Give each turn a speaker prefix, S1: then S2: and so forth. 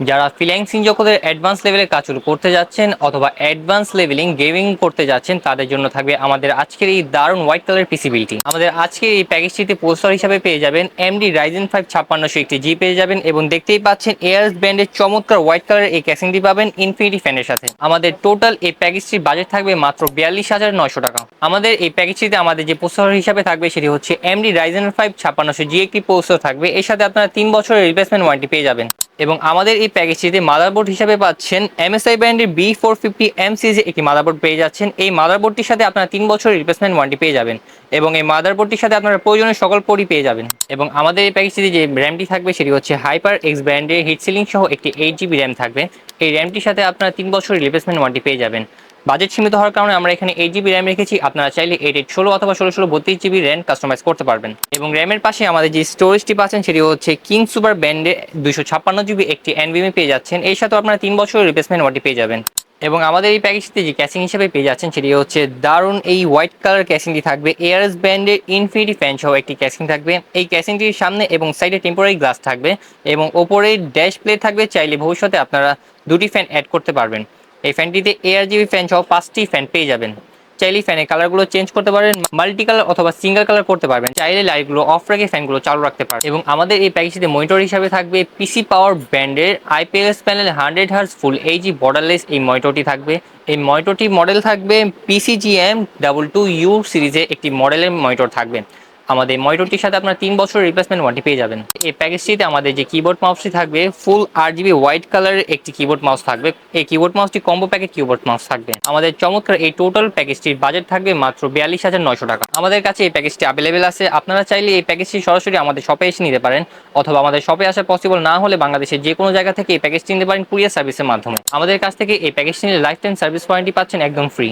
S1: যারা ফ্রিল্যান্সিং জগতের অ্যাডভান্স লেভেলের কাজ শুরু করতে যাচ্ছেন অথবা অ্যাডভান্স লেভেলিং গেমিং করতে যাচ্ছেন, তাদের জন্য থাকবে আমাদের আজকের এই দারুণ হোয়াইট কালার পিসিবিলিটি আমাদের আজকের এই প্যাকেজটিতে পোস্টার হিসাবে পেয়ে যাবেন এমডি রাইজেন ফাইভ ছাপ্পান্নশো একটি জি পেয়ে যাবেন এবং দেখতেই পাচ্ছেন এয়ারস ব্র্যান্ডের চমৎকার হোয়াইট কালার এই ক্যাসিংটি পাবেন ইনফিনিটি ফ্যানের সাথে। আমাদের টোটাল এই প্যাকেজটির বাজেট থাকবে মাত্র বিয়াল্লিশ হাজার নয়শো টাকা। আমাদের এই প্যাকেজটিতে আমাদের যে পোস্টার হিসাবে থাকবে সেটি হচ্ছে এমডি রাইজেন ফাইভ ছাপ্পান্নশো জি একটি পোস্টার থাকবে। এর সাথে আপনারা তিন বছরের রিপ্লেসমেন্ট ওয়ারেন্টি পেয়ে যাবেন। এবং আমাদের এই প্যাকেজটিতে মাদারবোর্ড হিসাবে পাচ্ছেন এমএসআই ব্র্যান্ডের বি ফোর ফিফটি এম সিজে একটি মাদারবোর্ড পেয়ে যাচ্ছেন। এই মাদারবোর্ডটির সাথে আপনারা তিন বছর রিপ্লেসমেন্ট ওয়ারেন্টি পেয়ে যাবেন এবং এই মাদারবোর্ডটির সাথে আপনারা প্রয়োজনীয় সকল পরি পেয়ে যাবেন। এবং আমাদের এই প্যাকেজটিতে যে র্যামটি থাকবে সেটি হচ্ছে হাইপার এক্স ব্র্যান্ডের হিট সিলিং সহ একটি এইট জিবি র্যাম থাকবে। এই র্যামটির সাথে আপনারা তিন বছর রিপ্লেসমেন্ট ওয়ারেন্টি পেয়ে যাবেন। বাজেট সীমিত হওয়ার কারণে আমরা এখানে এইট জিবি র্যাম রেখেছি। আপনারা চাইলে এইট এইট ষোলো অথবা ষোলো ষোলো বত্রিশ জিবি র্যাম কাস্টমাইজ করতে পারবেন। এবং র্যামের পাশে আমাদের যে স্টোরেজটি পাচ্ছেন, সেটি হচ্ছে কিং সুপার ব্যান্ডে দুশো ছাপ্পান্ন জিবি একটি এনভিএমে পেয়ে যাচ্ছেন। এর সাথে আপনারা তিন বছরের রিপ্লেসমেন্ট ওয়ারেন্টি পেয়ে যাবেন। এবং আমাদের এই প্যাকেজটিতে যে ক্যাসিং হিসেবে পেয়ে যাচ্ছেন, সেটি হচ্ছে দারুণ এই হোয়াইট কালার ক্যাসিংটি থাকবে। এয়ারএস ব্র্যান্ডের ইনফিনিটি ফ্যান সহ একটি ক্যাসিং থাকবে। এই ক্যাসিংটির সামনে এবং সাইডে টেম্পোরারি গ্লাস থাকবে এবং ওপরে ড্যাশ প্লেট থাকবে। চাইলে ভবিষ্যতে আপনারা দুটি ফ্যান অ্যাড করতে পারবেন। এই ফ্যানটিতে এয়ার জিবি ফ্যান সহ পাঁচটি ফ্যান পেয়ে যাবেন। চাইলে ফ্যানের কালারগুলো চেঞ্জ করতে পারবেন মাল্টি কালার অথবা সিঙ্গেল কালার করতে পারবেন। চাইলে লাইটগুলো অফ রেখে ফ্যানগুলো চালু রাখতে পারবেন এবং আমাদের এই প্যাকেজটিতে মনিটর হিসাবে থাকবে পিসি পাওয়ার ব্র্যান্ডের IPS panel hundred hertz full HD borderless এই মনিটরটি থাকবে। এই মনিটরটি মডেল থাকবে পিসিজিএম ডাবল টু ইউ সিরিজে একটি মডেলের মনিটর থাকবে। আমাদের মনিটরটির সাথে আপনার তিন বছর রিপ্লেসমেন্ট ওয়ারেন্টি পেয়ে যাবেন। এই প্যাকেজটিতে আমাদের যে কিবোর্ড মাউসটি থাকবে ফুল আর জিবি হোয়াইট কালারের একটি কিবোর্ড মাউস থাকবে। এই কিবোর্ড মাউসটি কম্বো প্যাকেট কিবোর্ড মাউস থাকবে। আমাদের চমৎকার এই টোটাল প্যাকেজটির বাজেট থাকবে মাত্র বিয়াল্লিশ হাজার নয়শো টাকা। আমাদের কাছে এই প্যাকেজটি অ্যাভেলেবেল আছে। আপনারা চাইলে এই প্যাকেজটি সরাসরি আমাদের শপে এসে নিতে পারেন, অথবা আমাদের শপে আসা পসিবল না হলে বাংলাদেশের যে কোনো জায়গা থেকে এই প্যাকেজটি নিতে পারেন কুরিয়ার সার্ভিসের মাধ্যমে। আমাদের কাছ থেকে এই প্যাকেজটি নিলে লাইফ টাইম সার্ভিস ওয়ারেন্টি পাচ্ছেন একদম ফ্রি